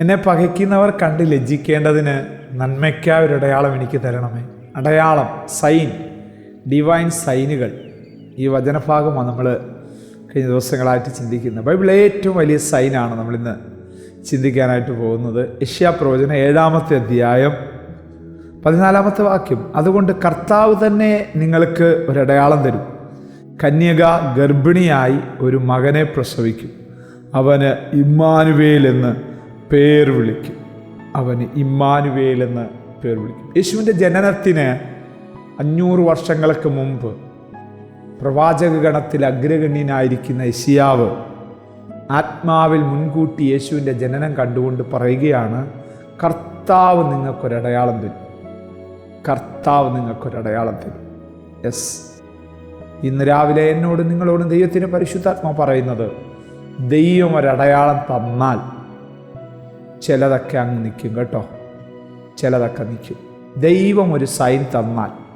എന്നെ പകയ്ക്കുന്നവർ കണ്ട് ലജ്ജിക്കേണ്ടതിന് നന്മയ്ക്കായ ഒരു അടയാളം എനിക്ക് തരണമേ. അടയാളം സൈൻ ഡിവൈൻ സൈനുകൾ. ഈ വചനഭാഗമാണ് നമ്മൾ കഴിഞ്ഞ ദിവസങ്ങളായിട്ട് ചിന്തിക്കുന്നത്. ബൈബിൾ ഏറ്റവും വലിയ സൈനാണ് നമ്മളിന്ന് ചിന്തിക്കാനായിട്ട് പോകുന്നത്. യഷ്യാ പ്രവചനം ഏഴാമത്തെ അധ്യായം പതിനാലാമത്തെ വാക്യം. അതുകൊണ്ട് കർത്താവ് തന്നെ നിങ്ങൾക്ക് ഒരടയാളം തരും. കന്യക ഗർഭിണിയായി ഒരു മകനെ പ്രസവിക്കും. അവന് ഇമ്മാനുവേൽ എന്ന് പേർ വിളിക്കും. അവന് ഇമ്മാനുവേൽ എന്ന് പേർ വിളിക്കും. യേശുവിന്റെ ജനനത്തിന് അഞ്ഞൂറ് വർഷങ്ങൾക്ക് മുമ്പ് പ്രവാചക ഗണത്തിൽ അഗ്രഗണ്യനായിരിക്കുന്ന യശിയാവ് ആത്മാവിൽ മുൻകൂട്ടി യേശുവിന്റെ ജനനം കണ്ടുകൊണ്ട് പറയുകയാണ് കർത്താവ് നിങ്ങൾക്കൊരടയാളം തരും. കർത്താവ് നിങ്ങൾക്കൊരടയാളം തരും. യെസ് ഇന്ന് രാവിലെ എന്നോട് നിങ്ങളോട് ദൈവത്തിന് പരിശുദ്ധാത്മ പറയുന്നത് ദൈവം ഒരടയാളം തന്നാൽ ചിലതൊക്കെ അങ്ങ് നിൽക്കും കേട്ടോ. ചിലതൊക്കെ നിൽക്കും. ദൈവം ഒരു സൈൻ തന്നാൽ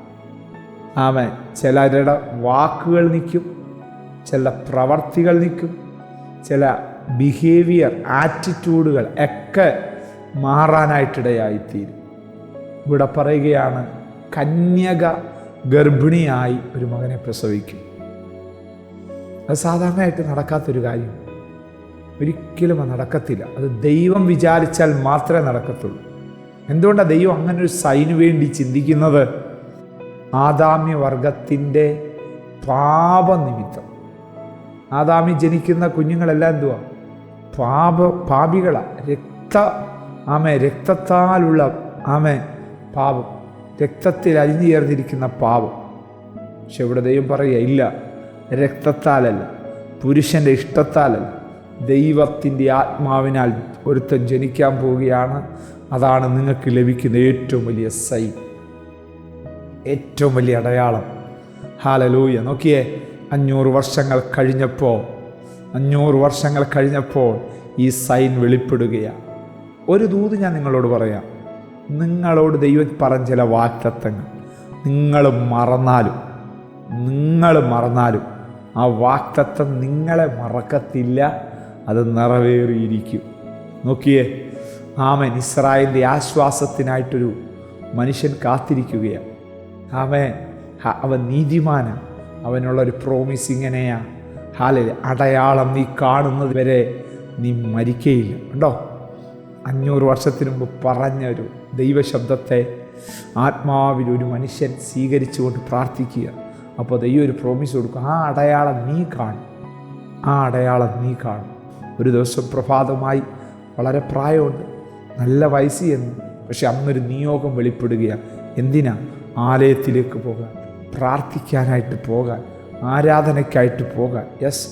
ആമൻ ചിലരുടെ വാക്കുകൾ നിൽക്കും ചില പ്രവർത്തികൾ നിൽക്കും ചില ബിഹേവിയർ ആറ്റിറ്റ്യൂഡുകൾ ഒക്കെ മാറാനായിട്ടിടയായിത്തീരും. ഇവിടെ പറയുകയാണ് കന്യക ഗർഭിണിയായി ഒരു മകനെ പ്രസവിക്കും. അത് സാധാരണയായിട്ട് നടക്കാത്തൊരു കാര്യം. ഒരിക്കലും അത് നടക്കത്തില്ല. അത് ദൈവം വിചാരിച്ചാൽ മാത്രമേ നടക്കത്തുള്ളൂ. എന്തുകൊണ്ടാണ് ദൈവം അങ്ങനെ ഒരു സൈന് വേണ്ടി ചിന്തിക്കുന്നത്? ആദാമ്യ വർഗത്തിന്റെ പാപനിമിത്തം. ആദാമി ജനിക്കുന്ന കുഞ്ഞുങ്ങളെല്ലാം എന്തുവാ? പാപ പാപികളാണ് രക്ത ആമേ രക്തത്താലുള്ള ആമേ പാപം. രക്തത്തിൽ അലിഞ്ഞു ചേർന്നിരിക്കുന്ന പാപം. പക്ഷെ ഇവിടെ ദൈവം പറയുക ഇല്ല. രക്തത്താലല്ല. പുരുഷന്റെ ഇഷ്ടത്താലല്ല. ദൈവത്തിന്റെ ആത്മാവിനാൽ ഒരുത്തൻ ജനിക്കാൻ പോവുകയാണ്. അതാണ് നിങ്ങൾക്ക് ലഭിക്കുന്ന ഏറ്റവും വലിയ സൈ. ഏറ്റവും വലിയ അടയാളം. ഹാലലൂയ. നോക്കിയേ അഞ്ഞൂറ് വർഷങ്ങൾ കഴിഞ്ഞപ്പോൾ അഞ്ഞൂറ് വർഷങ്ങൾ കഴിഞ്ഞപ്പോൾ ഈ സൈൻ വെളിപ്പെടുകയാണ്. ഒരു ദൂത് ഞാൻ നിങ്ങളോട് പറയാം. നിങ്ങളോട് ദൈവം പറഞ്ഞ ചില വാക്തത്വങ്ങൾ. നിങ്ങൾ മറന്നാലും നിങ്ങൾ മറന്നാലും ആ വാക്തത്വം നിങ്ങളെ മറക്കത്തില്ല. അത് നിറവേറിയിരിക്കും. നോക്കിയേ ആമൻ. ഇസ്രായേലിന്റെ ആശ്വാസത്തിനായിട്ടൊരു മനുഷ്യൻ കാത്തിരിക്കുകയാണ്. ആമൻ. അവൻ നീതിമാന. അവനുള്ളൊരു പ്രോമിസ് ഇങ്ങനെയാ. ഹാലിൽ അടയാളം നീ കാണുന്നത് വരെ നീ മരിക്കയില്ല. ഉണ്ടോ അഞ്ഞൂറ് വർഷത്തിന് മുമ്പ് പറഞ്ഞൊരു ദൈവശബ്ദത്തെ ആത്മാവിൽ ഒരു മനുഷ്യൻ സ്വീകരിച്ചുകൊണ്ട് പ്രാർത്ഥിക്കുക അപ്പോൾ ദൈവം ഒരു പ്രോമിസ് കൊടുക്കും. ആ അടയാളം നീ കാണും. ആ അടയാളം നീ കാണും. ഒരു ദിവസം പ്രഭാതമായി വളരെ പ്രായമുണ്ട് നല്ല വയസ്സ് എന്ന് പക്ഷെ അന്നൊരു നിയോഗം വെളിപ്പെടുകയാണ്. എന്തിനാ ആലയത്തിലേക്ക് പോകാൻ? പ്രാർത്ഥിക്കാനായിട്ട് പോകാൻ ആരാധനയ്ക്കായിട്ട് പോകാൻ. യെസ്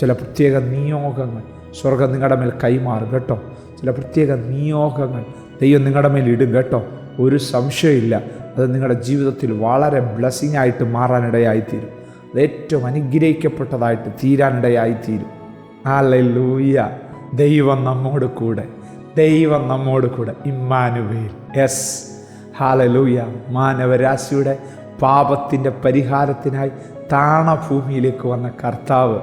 ചില പ്രത്യേക നിയോഗങ്ങൾ. സ്വർഗം നിങ്ങളുടെ മേൽ കൈമാറും കേട്ടോ. ചില പ്രത്യേക നിയോഗങ്ങൾ ദൈവം നിങ്ങളുടെ മേൽ ഇടും കേട്ടോ. ഒരു സംശയമില്ല. അത് നിങ്ങളുടെ ജീവിതത്തിൽ വളരെ ബ്ലെസ്സിങ് ആയിട്ട് മാറാനിടയായിത്തീരും. അത് ഏറ്റവും അനുഗ്രഹിക്കപ്പെട്ടതായിട്ട് തീരാനിടയായിത്തീരും. ഹല്ലേലൂയ. ദൈവം നമ്മോട് കൂടെ. ദൈവം നമ്മോട് കൂടെ. ഇമ്മാനുവേൽ. എസ് ഹാലലൂയ മാനവരാശിയുടെ പാപത്തിന്റെ പരിഹാരത്തിനായി താണഭൂമിയിലേക്ക് വന്ന കർത്താവ്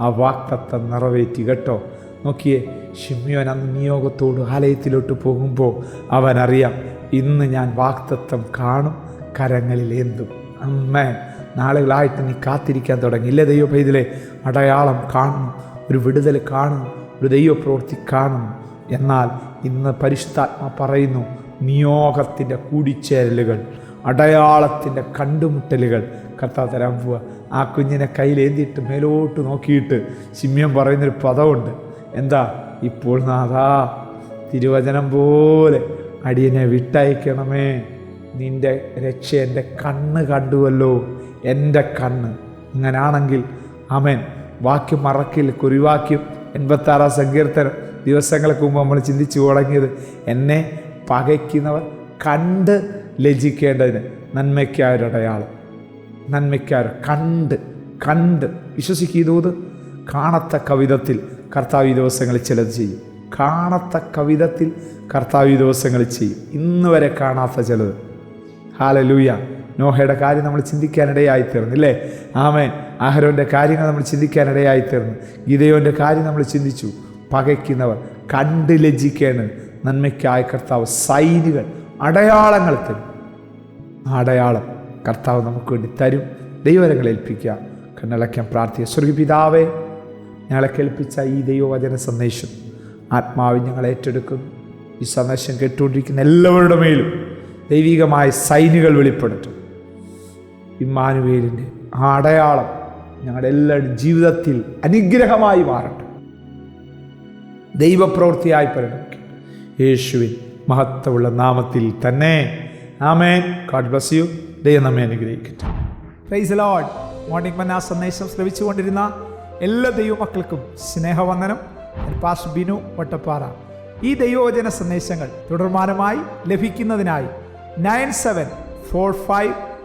ആ വാക്തത്വം നിറവേറ്റി കേട്ടോ. നോക്കിയേ ഷിമ്യോൻ അന്ന് നിയോഗത്തോട് ആലയത്തിലോട്ട് പോകുമ്പോൾ അവനറിയാം ഇന്ന് ഞാൻ വാക്തത്വം കാണും കരങ്ങളിൽ എന്തും. അമ്മേ നാളുകളായിട്ട് നീ കാത്തിരിക്കാൻ തുടങ്ങി. ഇല്ലേ ദൈവ പൈതലെ അടയാളം കാണുന്നു ഒരു വിടുതൽ കാണുന്നു ഒരു ദൈവപ്രവൃത്തി കാണുന്നു എന്നാൽ ഇന്ന് പരിശുദ്ധാത്മ പറയുന്നു നിയോഗത്തിന്റെ കൂടിച്ചേരലുകൾ അടയാളത്തിന്റെ കണ്ടുമുട്ടലുകൾ കർത്താവ് തരാൻ പോവുക ആ കുഞ്ഞിനെ കയ്യിലേന്തിയിട്ട് മേലോട്ട് നോക്കിയിട്ട് സിംഹം പറയുന്നൊരു പദമുണ്ട്. എന്താ? ഇപ്പോൾ നാഥാ തിരുവചനം പോലെ അടിയനെ വിട്ടയക്കണമേ. നിന്റെ രക്ഷ എന്റെ കണ്ണ് കണ്ടുവല്ലോ. എന്റെ കണ്ണ് ഇങ്ങനാണെങ്കിൽ അമേൻ വാക്യം മറക്കിൽ കുറിവാക്യം. എൺപത്താറാം സങ്കീർത്തനം. ദിവസങ്ങൾക്ക് മുമ്പ് നമ്മൾ ചിന്തിച്ചു തുടങ്ങിയത് എന്നെ പകയ്ക്കുന്നവർ കണ്ട് ലജിക്കേണ്ടതിന് നന്മയ്ക്കായൊരടയാളം. നന്മയ്ക്കാർ കണ്ട് കണ്ട്. വിശ്വസിക്കുന്നത് കാണത്തക്ക വിധത്തിൽ കർത്താവ് ഈ ദിവസങ്ങളിൽ ചിലത് ചെയ്യും. കാണത്തക്ക വിധത്തിൽ കർത്താവ് ഈ ദിവസങ്ങളിൽ ചെയ്യും. ഇന്ന് വരെ കാണാത്ത ചിലത്. ഹാലലൂയ. നോഹയുടെ കാര്യം നമ്മൾ ചിന്തിക്കാനിടയായി തീർന്നില്ലേ ആമേൻ. ആഹരോന്റെ കാര്യങ്ങൾ നമ്മൾ ചിന്തിക്കാനിടയായി തീർന്നു. ഗീതയോന്റെ കാര്യം നമ്മൾ ചിന്തിച്ചു. പകയ്ക്കുന്നവർ കണ്ട് ലജ്ജിക്കേണ്ടത് നന്മയ്ക്കായ കർത്താവ് സൈനുകൾ അടയാളങ്ങൾ തരും. ആ അടയാളം കർത്താവ് നമുക്ക് വേണ്ടി തരും. ദൈവരങ്ങൾ ഏൽപ്പിക്കുക. കണ്ണടയ്ക്കാൻ പ്രാർത്ഥിക്കുക. സ്വർഗപിതാവേ ഞങ്ങളെ കേൾപ്പിച്ച ഈ ദൈവവചന സന്ദേശം ആത്മാവിൽ ഞങ്ങൾ ഏറ്റെടുക്കുന്നു ഈ സന്ദേശം കേട്ടുകൊണ്ടിരിക്കുന്ന എല്ലാവരുടെ മേലും ദൈവികമായ സൈനികൾ വെളിപ്പെടുത്തും. ഇമ്മാനുവേലിന്റെ ആ അടയാളം ഞങ്ങളുടെ എല്ലാവരുടെ ജീവിതത്തിൽ അനുഗ്രഹമായി മാറട്ടെ. ദൈവപ്രവൃത്തിയായി പരിണമിക്കും യേശുവിൻ മഹത്വമുള്ള നാമത്തിൽ തന്നെ. ആമേൻ. ഗോഡ് ബ്ലസ് യു ദൈവം നമ്മെ അനുഗ്രഹിക്കട്ടെ. പ്രൈസ് ലോഡ് മോർണിംഗ് മന്ന സന്ദേശം ശ്രമിച്ചുകൊണ്ടിരുന്ന എല്ലാ ദൈവമക്കൾക്കും സ്നേഹവന്ദനം. പാസ് ബിനു വട്ടപ്പാറ. ഈ ദൈവവചന സന്ദേശങ്ങൾ തുടർമാനമായി ലഭിക്കുന്നതിനായി nine seven four five